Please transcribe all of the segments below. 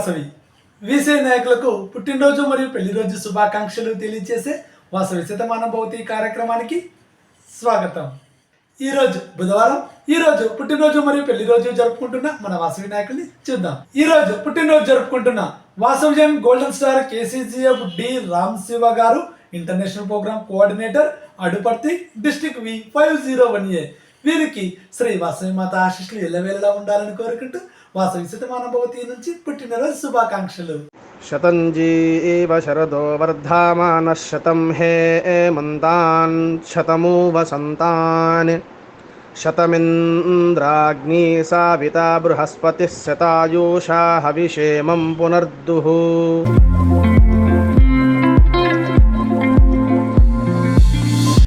Vasavi. VC నాయకులకు పుట్టినరోజు మరియు పెళ్ళి రోజు శుభాకాంక్షలు తెలియజేసే వాసవి శతమానం భౌతిక కార్యక్రమానికి స్వాగతం. ఈరోజు బుధవారం ఈ రోజు పుట్టినరోజు మరియు పెళ్ళి రోజు జరుపుకుంటున్న మన వాసవి నాయకుల్ని చూద్దాం. ఈ రోజు పుట్టినరోజు జరుపుకుంటున్న వాసవిజన్ golden star KCGF D Ram Siva garu international program coordinator Aduparthi district V five zero one A. వీరికి శ్రీ వాసవి మాత ఆశిష్లు ఎల్లవేళలా ఉండాలని కోరుకుంటూ వాసవి సుతమానుభవతి శరదో వర్ధమాన శతం హే మంతాన్ శతమూ వసంతాన్ బృహస్పతి శతాయూషా హవిషేమం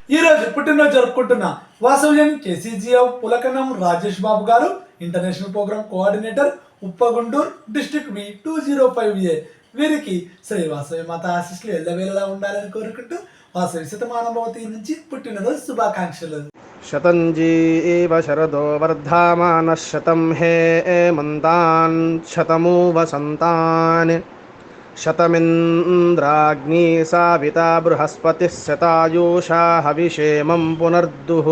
ఈరోజు పుట్టినరోజు జరుపుకుంటున్న వాసవ్యం KCGF Pulakanam Rajesh Babu garu international program coordinator Uppaguntur district B two zero five A. వీరికి శ్రీ వాసవి మాత ఆశిస్సులు ఎల్లవేళలా ఉండాలని కోరుకుంటూ వాసవి శతమానభవతి నుంచి పుట్టినరోజు శుభాకాంక్షలు. శతంజీ శరదో వర్ధమాన శతం హే మంతాన్ శతమూ వసంతాన్ శతమింద్రాగ్ని సావిత బృహస్పతి శతాయూషా హవిషేమం పునర్దుః.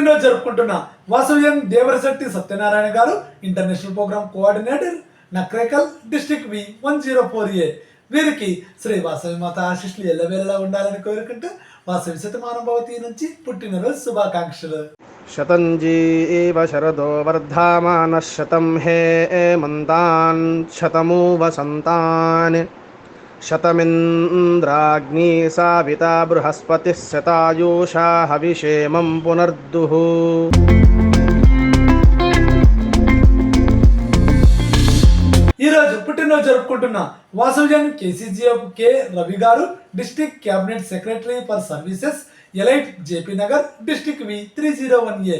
పుట్టినరోజు జరుపుకుంటున్న వాసవ్యం Devarasetti Satyanarayana garu international program coordinator Nakrekal district V one zero four A. వీరికి శ్రీ వాసవి మాత ఆశిష్లు ఎల్లవేళలా ఉండాలని కోరుకుంటూ వాసవి శతమానుభవతి నుంచి పుట్టినరోజు శుభాకాంక్షలు. శతంజీ ఏవ శరదో వర్ధామాన శతం హే మంతాన్ శతము వసంతాన్ शतमिन्द्राग्नी साविता बृहस्पतिः शतायुषा हविषेमं पुनर्दुः ఈ రోజు పుట్టినరోజు జరుపుకుంటున్న వాసవ్యం కేసీజీఎఫ్ కె రవి గారు district cabinet secretary for services elite JP Nagar district V three zero one A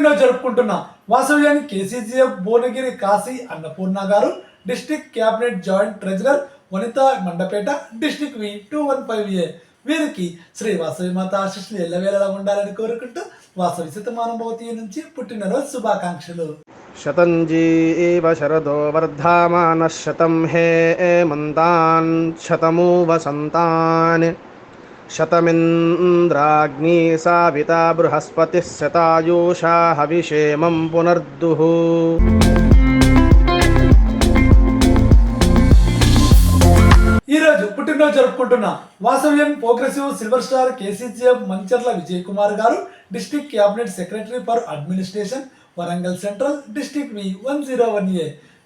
పుట్టినరోజు జరుపుకుంటున్న వాస్తవ్యాన్ని KCGF Bhuvanagiri Kasi Annapurna garu district cabinet joint treasurer Vanitha Mandapeta district V two one five A. వీరికి శ్రీ వాసవి మాత ఆశిష్లు ఎల్లవేళలా ఉండాలని కోరుకుంటూ వాసవి శతమానుభూతి నుంచి పుట్టినరోజు శుభాకాంక్షలు. శతంజీ శరదో వర్ధమాన శతం హే మంతాన్ శతమూ వసంతాన్ शतमिन्द्राग्नी साविता बृहस्पतिः शतायुषा हविषेमं पुनर्दुः ఈ రోజు పుట్టినరోజు జరుపుకుంటున్న వాసవ్యం progressive silver star KCGF Mancherla Vijay Kumar గారు district cabinet secretary for administration Warangal central district V one zero one A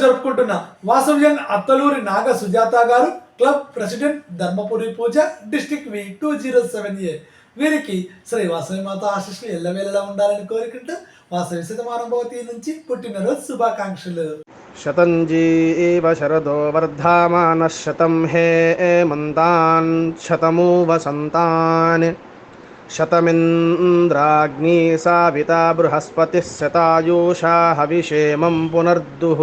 జరుపుకుంటున్న వాసవ్యన్ Attaluri Naga Sujatha garu club president Dharmapuri Pooja district V two zero seven A. వీరికి శ్రీ వాసవి మాత ఆశీస్సులు ఎల్లవేళలా ఉండాలని కోరుకుంటూ వాసవి శతమానుభవతి నుంచి పుట్టినరోజు శుభాకాంక్షలు. శతంజీ శరదో వర్ధమాన శతం హే మంతాన్ శతము వసంతాన్ शतमिन्द्राग्नी साविता बृहस्पतिः शतायुषा हविषेमं पुनर्दुः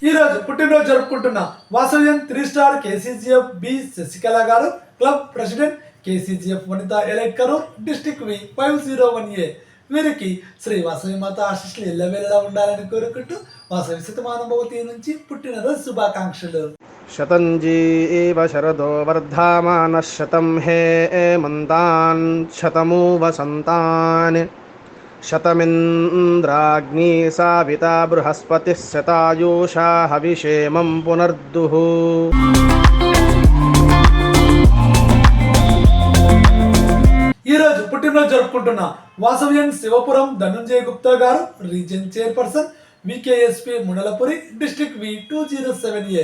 ఈ రోజు పుట్టినరోజు జరుపుకుంటున్న వాసవ్యం three star KCGF B Sasikala గారు club president KCGF Vanitha elite Karur district V five zero one A వీరికి శ్రీ వాసవి మాత ఆశీస్సులు ఎల్లవేళలా ఉండాలని కోరుకుంటూ వాసవి శతమానుభవతి నుంచి పుట్టినరోజు శుభాకాంక్షలు శతంజీవ శరదో వర్ధమానः శతం హే మంతాన్ శతమూ వసంతాన్ శతమింద్రాగ్నీ సావితా బృహస్పతిः శతాయూషా హవిషేమం పునర్దుః. ఈ రోజు పుట్టినరోజు జరుపుకుంటున్న వాసవ్యన్ Sivapuram Dhananjaya Gupta garu region chairperson VKSP మునలపురి district V two zero seven A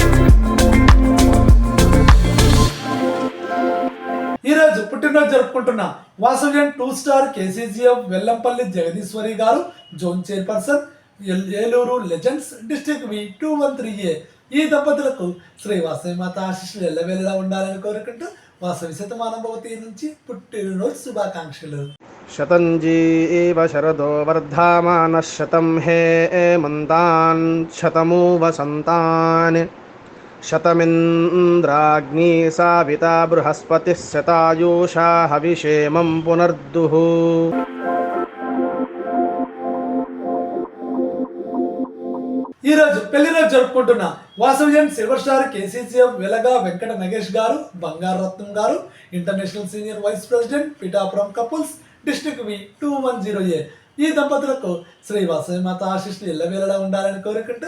చెప్పుకుంటున్నా. వాసవ్యం two star KCGF Vellampalli Jagadeeswari garu zone chairperson L- Eluru legends district V two one three A. ఈ దంపతులకు శ్రీ వాసవి మాత ఆశీస్సులు ఎల్లవేళలా ఉండాలని కోరుకుంటూ వాసవి శతమానభవతి నుంచి పుట్టినరోజు శుభాకాంక్షలు. శతంజీవ శరదో వర్ధమాన శతం హే మంతాన్ శతమూ వసంతాన్ శతమింద్రాగ్నీ సావితా బృహస్పతి శతాయూషా హవిషేమం పునర్దుః. ఈ రోజు పెళ్ళి రోజు జరుపుకుంటున్న వాసవ్యన్ silver star KCCM Velaga Venkata Nagesh garu Bangararatnam garu international senior vice president Pithapuram couples district V two one zero A. ఈ దంపతులకు శ్రీ వాసవి మాత ఆశీస్సులు ఎల్లవేళలా ఉండాలని కోరుకుంటూ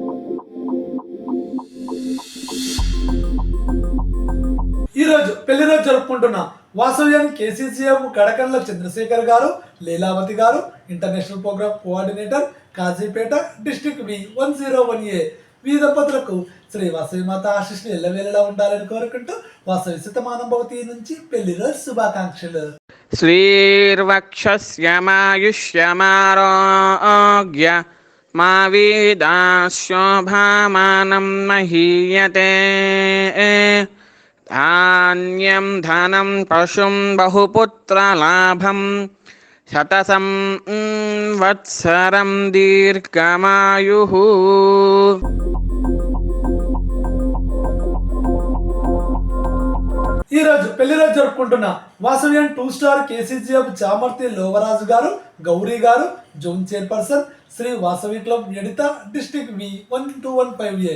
రోజు పెళ్ళి రోజు జరుపుకుంటున్న వాసవ్యం కేసీసీఎం కడకండ్ల Chandrasekhar garu Leelavathi garu international program coordinator Kazipet district B one zero one A we దంపతులకు శ్రీ వాసవి మాత ఆశిష్ని ఎల్లవేళలా ఉండాలని కోరుకుంటూ వాసవి శతమానంభవతి నుంచి పెళ్ళి రోజు శుభాకాంక్షలు. శ్రీర్వక్షమాయుష్యమారోగ్య మా వీదాశోభామానం మహీయతే. ధాన్యం ధనం పశుం బహుపుత్రలాభం శతసం వత్సరం దీర్ఘమాయు ఈరోజు పెళ్ళి రోజు జరుపుకుంటున్న వాసవ్యం two star KCGF Chamarthi Lovaraju garu Gowri garu zone chairperson Sri Vasavi club ఎడిత district V one two one five A.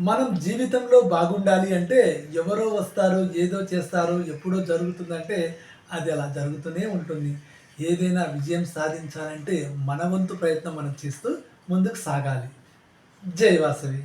మనం జీవితంలో బాగుండాలి అంటే ఎవరో వస్తారు ఏదో చేస్తారు ఎప్పుడో జరుగుతుందంటే అది అలా జరుగుతూనే ఉంటుంది. ఏదైనా విజయం సాధించాలంటే మన వంతు ప్రయత్నం మనం చేస్తూ ముందుకు సాగాలి. జై వాసవి.